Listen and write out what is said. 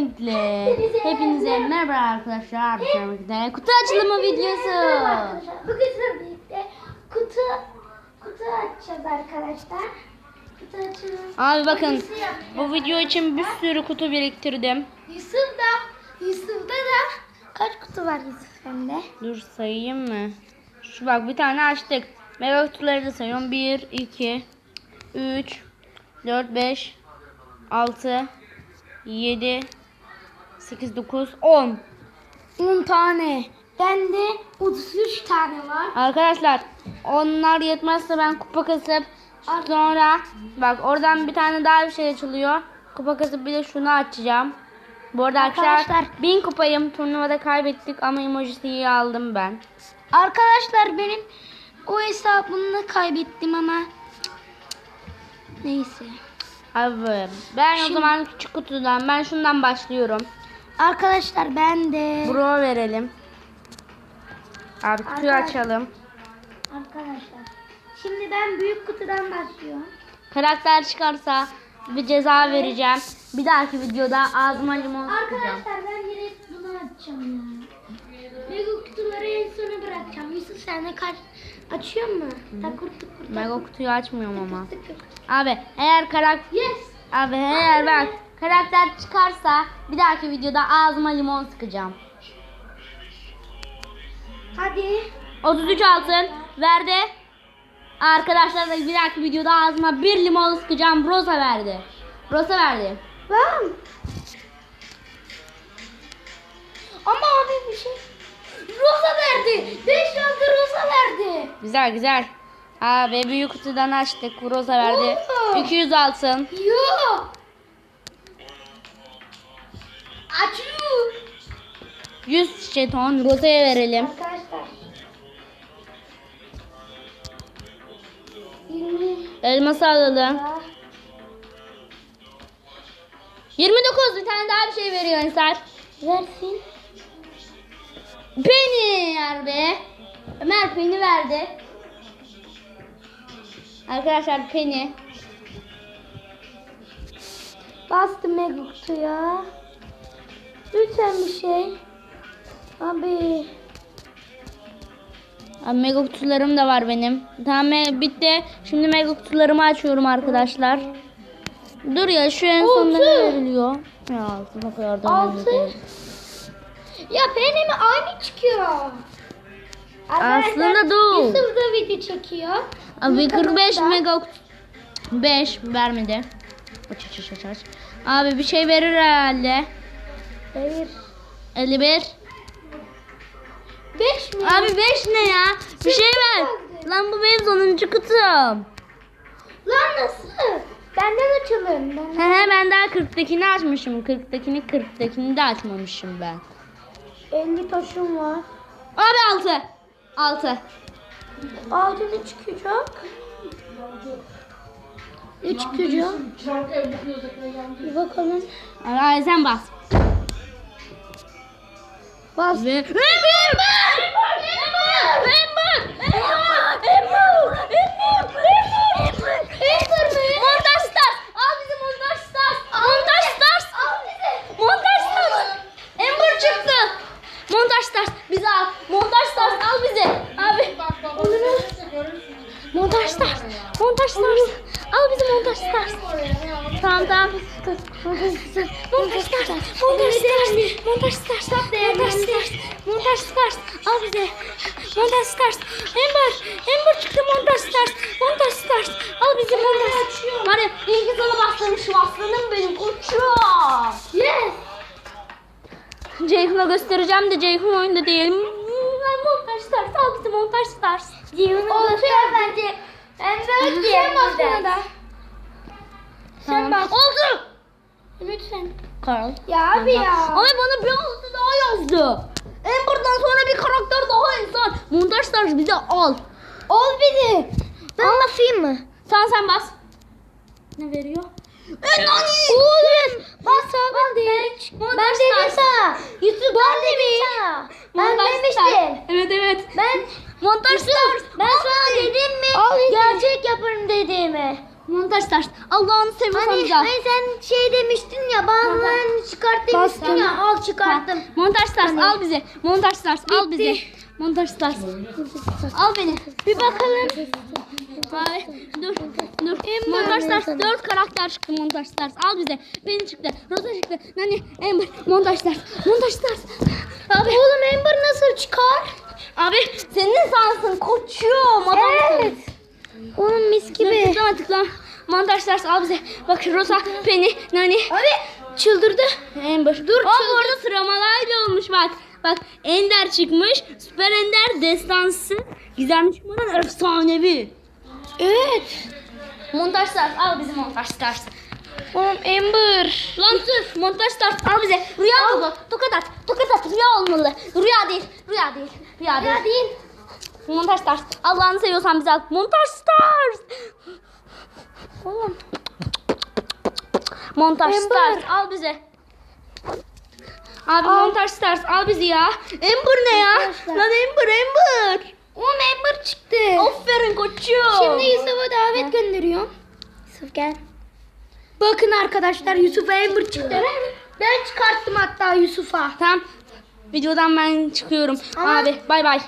Öncelikle hepinize merhaba arkadaşlar. Bir kutu açılımı videosu. Bugün sizinle birlikte kutu kutu açacağız arkadaşlar. Kutu açalım. Abi bakın bu video için bir sürü kutu biriktirdim. Yusuf da Yusuf'da da kaç kutu var Yusuf sende? Dur sayayım mı? Şu bak bir tane açtık. Mega kutuları da sayıyorum. 1, 2, 3, 4, 5, 6, 7, 8, 9, 10. 10 tane. Bende 33 tane var. Arkadaşlar onlar yetmezse ben kupa kasıp sonra bak oradan bir tane daha bir şey açılıyor. Kupa kasıp bir de şunu açacağım. Bu arada arkadaşlar, Arkadaşlar- 1000 kupayım. Turnuvada kaybettik ama emojisiyi aldım ben. Arkadaşlar benim o hesabını kaybettim ama neyse. Abi ben o Şimdi- zaman küçük kutudan ben şundan başlıyorum. Arkadaşlar ben de Bro verelim. Abi kutuyu Arkadaş- açalım. Arkadaşlar şimdi ben büyük kutudan başlıyorum. Karakter çıkarsa bir ceza vereceğim. Bir dahaki videoda ağzıma limon sıkacağım. Arkadaşlar ben yine bunu açacağım ya. Lego kutuları en sona bırakacağım. Yusuf sen de kaç açıyor mu? Takır tıkır Ben o kutuyu açmıyorum ama. tıkır. Abi eğer karakter Yes. Abi eğer bak karakter çıkarsa bir dahaki videoda ağzıma limon sıkacağım. Hadi. 33 altın verdi. Arkadaşlar da bir dahaki videoda ağzıma bir limon sıkacağım. Rosa verdi. Rosa verdi. Lan. Ama abi bir şey. Rosa verdi. 5 yazdı Rosa verdi. Güzel güzel. Abi büyük kutudan açtık. Rosa verdi. Oo. 200 altın. Yo. Açıyor. 100 jeton Rosa'ya verelim. Arkadaşlar. 20 Elması alalım. daha. 29 bir tane daha bir şey veriyor Ensar. Versin. Penny abi. Ömer Penny verdi. Arkadaşlar Penny. Bastım mega kutuya. Lütfen bir şey. Abi. Abi mega kutularım da var benim. Tamam bitti. Şimdi mega kutularımı açıyorum arkadaşlar. Dur ya şu en sonunda ne veriliyor? Ya altı kadar da önemli Altı. Ya benim aynı çıkıyor. Aslında dur. Yusuf da video çekiyor. Abi Yusuf 45 da- mega kutu. 5 vermedi. Aç aç aç, aç. Abi bir şey verir herhalde. Hayır. 51. 5 mi? Abi 5 ne ya? Bir şey ver. Lan bu benim sonuncu kutum. Lan nasıl? Benden açalım. He Ben. he ben daha 40'takini açmışım. 40'takini 40'takini de açmamışım ben. 50 taşım var. Abi 6. 6. Altı ne çıkacak? Ne çıkacak? Bir bakalım. Abi sen bas. Bas. Ve... Ember! Ember! Ember! Ember! Ember! Ember mi? Montaj Stars! Al bizi Montaj Stars! Montaj Stars! Al bizi. Montaj Stars! Ember çıktı! Montaj Stars bizi al! Montaj Stars al bizi! Abi! Montaj Stars! Montaj Stars! Montaj Stars! Tamam tamam. Montaj Stars! Montaj Stars! Montaj Stars! Montaj Stars! Montaj Stars! Montaj Stars! Al bizi! Montaj Stars! Ember! Ember çıktı Montaj Stars! Montaj Stars! Al bizi Montaj iyi ki sana bastırmışım aslanım benim koçum! Yes. Ceyhun'a göstereceğim de Ceyhun oyunda değil. Ben Montaj Stars! Al bizi Montaj Stars! Olacak bence. Ember Sen bas buna da. Sen bas. Oldu! Lütfen. Carl. Ya abi ya. Ama bana bir altı daha yazdı. Amber'dan sonra bir karakter daha insan. Montaj Stars bize al. Ol bizi. Ben basayım mı? Sen sen bas. Ne veriyor? Enani! Oğlum bas abi de. Montaj Ben dedim sana. Yusuf ben sana. Ben demiştim. Evet evet. Ben Montaj Stars. ben sana dedim mi? Gerçek yaparım dediğimi. Montaj Stars. Allah'ını seviyorsan Hani, güzel. hani sen şey demiştin ya bazılarını çıkart demiştin ya al çıkarttım. Montaj stars al bizi. Montaj stars al bizi. Montaj stars. Al beni. Bir bakalım. Abi dur dur. Montaj stars 4 karakter çıktı montaj stars. Al bize. Beni çıktı. Rosa çıktı. Nani Ember montaj stars. Montaj stars. Abi Oğlum Ember nasıl çıkar? abi senin insansın koçum adamsın. Evet. Oğlum mis gibi. tıklama tıklama. Montaj stars al bize. Bak Rosa, Penny, Nani. Abi çıldırdı. Amber. Dur Aa, bu arada sıramalarla olmuş bak. Bak Ender çıkmış. Süper Ender destansı. Gizemli çıkmadan efsanevi. Evet. Montaj stars al bizi montaj stars. Oğlum Ember. Lan dur montaj stars al bize. Rüya oldu. Tokat at. Tokat at. Rüya olmalı. Rüya değil. Rüya değil. Rüya değil. Ya değil. Montaj stars. Allah'ını seviyorsan bize al. Montaj stars. Oğlum. Montaj Amber. stars al bize. Abi montaj stars al bizi ya. Ember ne ya? Arkadaşlar. Lan Ember Ember. Oğlum Ember çıktı. Aferin koçum. Şimdi Yusuf'a davet gönderiyorum. Yusuf gel. Bakın arkadaşlar Yusuf'a Ember çıktı. Ben çıkarttım hatta Yusuf'a. Tamam. Videodan ben çıkıyorum. Ama- Abi bay bay.